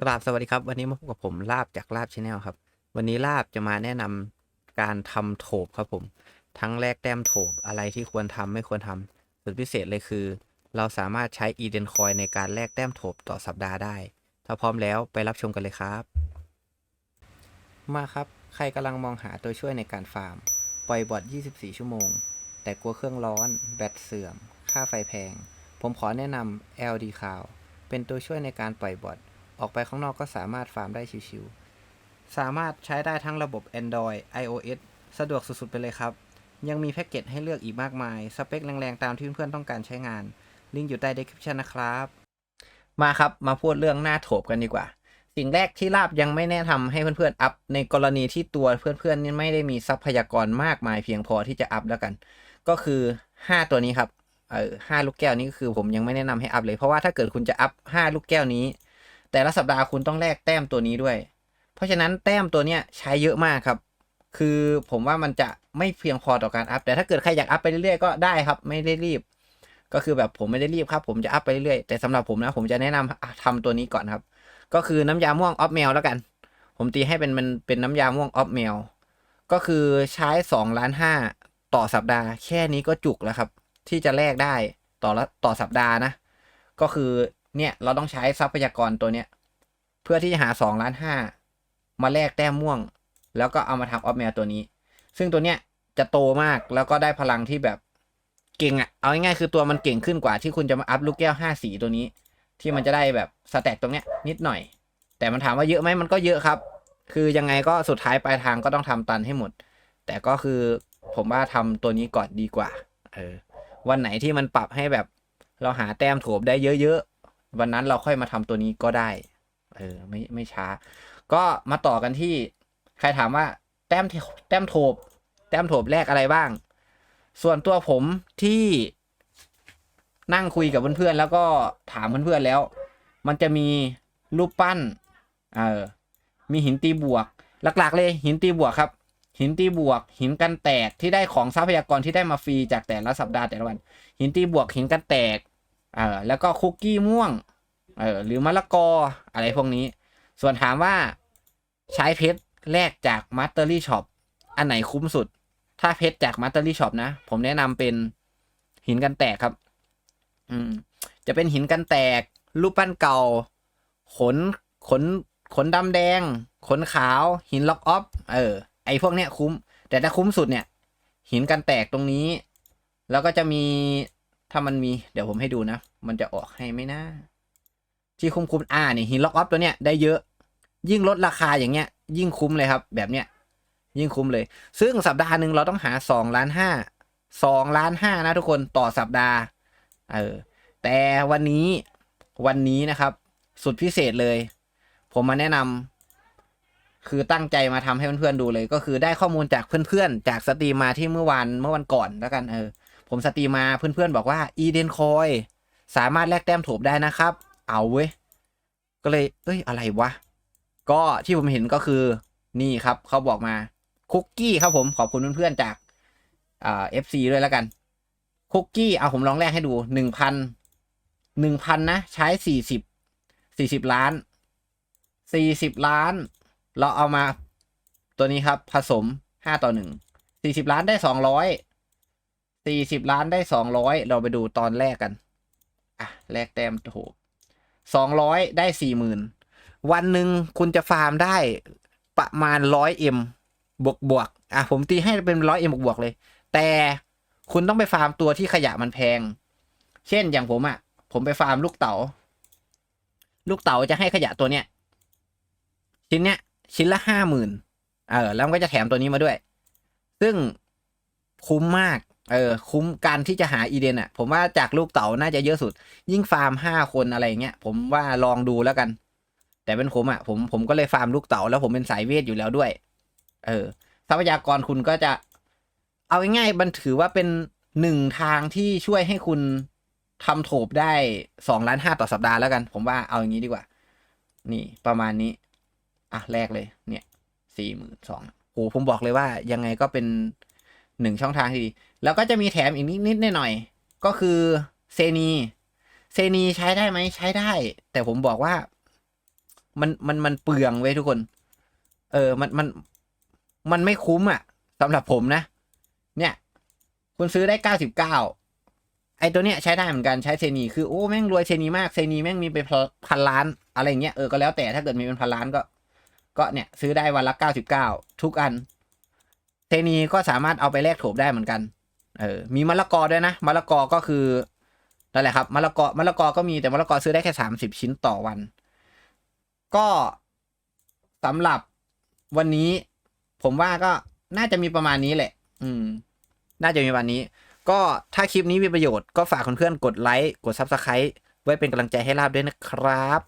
กราบสวัสดีครับ วันนี้มาพบกับผมลาบจากลาบชาแนลครับ วันนี้ลาบจะมาแนะนำการทำโถบครับผม ทั้งแลกแต้มโถบอะไรที่ควรทำไม่ควรทำสุดพิเศษเลยคือ เราสามารถใช้อีเดนคอยในการแลกแต้มโถบต่อสัปดาห์ได้ ถ้าพร้อมแล้วไปรับชมกันเลยครับ มาครับ ใครกำลังมองหาตัวช่วยในการฟาร์ม ปล่อยบอท24 ชั่วโมง แต่กลัวเครื่องร้อน แบตเสื่อม ค่าไฟแพง ผมขอแนะนำ LD Cloud เป็นตัวช่วยในการปล่อยบอท ออกไปข้างนอกก็สามารถฟาร์มได้ชิวๆ สามารถใช้ได้ทั้งระบบ Android iOS สะดวกสุดๆ ไปเลยครับ ยังมีแพ็กเกจให้เลือกอีกมากมาย สเปคแรงๆ ตามที่เพื่อนๆต้องการใช้งาน ลิงก์อยู่ใต้ description นะครับ มาครับ มาพูดเรื่องหน้าโถบกันดีกว่า สิ่งแรกที่ลาบยังไม่แนะนำให้เพื่อนๆ อัพ ในกรณีที่ตัวเพื่อนๆนี่ไม่ได้มีทรัพยากรมากมายเพียงพอที่จะอัพแล้วกัน ก็คือ 5 ตัวนี้ครับเออห้าลูกแก้วนี้ก็คือผมยังไม่แนะนำให้อัพเลย เพราะว่าถ้าเกิดคุณจะอัพ 5 ลูกแก้วนี้ แต่ละสัปดาห์คุณต้องแลกแต้มตัวนี้ด้วย เพราะฉะนั้นแต้มตัวเนี้ยใช้เยอะมากครับ คือผมว่ามันจะไม่เพียงพอต่อการอัพ แต่ถ้าเกิดใครอยากอัพไปเรื่อยๆก็ได้ครับ ไม่ได้รีบ ก็คือแบบผมไม่ได้รีบครับ ผมจะอัพไปเรื่อยๆแต่สำหรับผมนะ ผมจะแนะนำอะทำตัวนี้ก่อนครับ ก็คือน้ำยาม่วงออฟเมลแล้วกัน ผมตีให้เป็นมันเป็นน้ำยาม่วงออฟเมลก็คือใช้2ล้านห้าต่อสัปดาห์แค่นี้ก็จุกแล้วครับ ที่จะแลกได้ต่อละต่อสัปดาห์นะ ก็คือ เนี่ยเราต้องใช้ทรัพยากรตัวเนี้ย เพื่อที่จะหา2ล้านห้ามาแลกแต้มม่วง แล้วก็เอามาทำออฟเมลตัวนี้ ซึ่งตัวเนี้ยจะโตมากแล้วก็ได้พลังที่แบบเก่งอะเอาง่ายๆคือตัวมันเก่งขึ้นกว่าที่คุณจะมาอัพลูกแก้วห้าสีตัวนี้ ที่มันจะได้แบบสแต็กตรงเนี้ยนิดหน่อย แต่มันถามว่าเยอะไหมมันก็เยอะครับ คือยังไงก็สุดท้ายปลายทางก็ต้องทำตันให้หมด แต่ก็คือผมว่าทำตัวนี้ก่อนดีกว่า เออ วันไหนที่มันปรับให้แบบเราหาแต้มโถบได้เยอะๆ วันนั้นเราค่อยมาทำตัวนี้ก็ได้ เออไม่ไม่ช้า ก็มาต่อกันที่ใครถามว่าแต้มแต้มโถบ แต้มโถบแรกอะไรบ้าง ส่วนตัวผมที่นั่งคุยกับเพื่อนๆแล้วก็ถามเพื่อนๆแล้ว มันจะมีรูปปั้น เออมีหินตีบวก หลักๆ เลยหินตีบวกครับ หินตีบวก หินกันแตกที่ได้ของทรัพยากรที่ได้มาฟรีจากแต่ละสัปดาห์แต่ละวัน หินตีบวกหินกันแตก เออแล้วก็คุกกี้ม่วงเออหรือมะละกออะไรพวกนี้ ส่วนถามว่าใช้เพชรแลกจากมัตเตอรี่ช็อปอันไหนคุ้มสุด ถ้าเพชรจากมัตเตอรี่ช็อปนะ ผมแนะนำเป็นหินกันแตกครับ อืม จะเป็นหินกันแตก รูปปั้นเก่า ขนขนขนดำแดง ขนขาว หินล็อกออฟเออ ไอพวกเนี้ยคุ้ม แต่ถ้าคุ้มสุดเนี่ย หินกันแตกตรงนี้ แล้วก็จะมี ถ้ามันมีเดี๋ยวผมให้ดูนะ มันจะออกให้ไหมนะที่คุ้มคุ้มอ่านี่หินล็อกออฟตัวเนี้ยได้เยอะ ยิ่งลดราคาอย่างเงี้ย ยิ่งคุ้มเลยครับ แบบเนี้ย ยิ่งคุ้มเลย ซึ่งสัปดาห์หนึ่งเราต้องหาสองล้านห้าสองล้านห้านะทุกคนต่อสัปดาห์เออแต่วันนี้วันนี้นะครับ สุดพิเศษเลย ผมมาแนะนำคือตั้งใจมาทำให้เพื่อนๆดูเลย ก็คือได้ข้อมูลจากเพื่อนๆ จากสตรีมมาที่เมื่อวานเมื่อวันก่อนแล้วกันเออ ผมสตรีมมาเพื่อนๆบอกว่าอีเดนคอยสามารถแลกแต้มโถบได้นะครับ เอาเว้ย ก็เลย เอ้ย อะไรวะ ก็ที่ผมเห็นก็คือ นี่ครับเขาบอกมาคุกกี้ครับผม ขอบคุณเพื่อนๆจากเอฟซีด้วยแล้วกัน คุกกี้ เอาผมลองแลกให้ดูหนึ่งพันหนึ่งพันนะ ใช้สี่สิบสี่สิบล้านสี่สิบล้าน เราเอามาตัวนี้ครับ ผสมห้าต่อหนึ่งสี่สิบล้านได้สองร้อย สี่สิบล้านได้สองร้อยเราไปดูตอนแรกกัน อะแลกแต้มโถสองร้อยได้สี่หมื่นวันหนึ่งคุณจะฟาร์มได้ประมาณร้อยเอ็มบวกบวกอะผมตีให้เป็นร้อยเอ็มบวกบวกเลย แต่คุณต้องไปฟาร์มตัวที่ขยะมันแพง เช่นอย่างผมอะ่ะ ผมไปฟาร์มลูกเต๋า ลูกเต๋าจะให้ขยะตัวเนี้ย ชิ้นเนี้ย ชิ้นละห้าหมื่นเออ แล้วก็จะแถมตัวนี้มาด้วย ซึ่งคุ้มมาก เออคุ้มการที่จะหาอีเดนอะ่ะ ผมว่าจากลูกเต๋าน่าจะเยอะสุด ยิ่งฟาร์มห้าคนอะไรเงี้ยผมว่าลองดูแล้วกัน แต่เป็นผมอะ่ะผมผมก็เลยฟาร์มลูกเต๋าแล้วผมเป็นสายเวทอยู่แล้วด้วย เออ ทรัพยากรคุณก็จะ เอาง่ายๆมันถือว่าเป็นหนึ่งทางที่ช่วยให้คุณทำโถบได้สองล้านห้าต่อสัปดาห์แล้วกัน ผมว่าเอาอย่างนี้ดีกว่า นี่ประมาณนี้ อะแรกเลย เนี่ยสี่หมื่นสองโหผมบอกเลยว่ายังไงก็เป็น หนึ่งช่องทางทีแล้วก็จะมีแถมอีกนิดๆหน่อยๆก็คือเซนีเซนีใช้ได้ไหมใช้ได้ แต่ผมบอกว่า มันมันมันเปลืองเว้ยทุกคน เออมันมันมันไม่คุ้มอะสำหรับผมนะ เนี่ย คุณซื้อได้เก้าสิบเก้าไอตัวเนี้ยใช้ได้เหมือนกันใช้เซนีคือโอ้แม่งรวยเซนีมากเซนีแม่งมีไปพันล้าน อะไรเงี้ยเออก็แล้วแต่ถ้าเกิดมีเป็นพันล้านก็ ก็เนี่ยซื้อได้วันละเก้าสิบเก้าทุกอัน เซนีก็สามารถเอาไปแลกโถบได้เหมือนกัน เออ มีมะละกอด้วยนะ มะละกอก็คือ นั่นแหละครับ มะละกอ มะละกอก็มีแต่มะละกอซื้อได้แค่สามสิบชิ้นต่อวัน ก็สำหรับวันนี้ ผมว่าก็น่าจะมีประมาณนี้แหละ อืม น่าจะมีประมาณนี้ ก็ถ้าคลิปนี้มีประโยชน์ก็ฝากเพื่อนๆกดไลค์ กด Subscribe ไว้เป็นกำลังใจให้ลาบด้วยนะครับ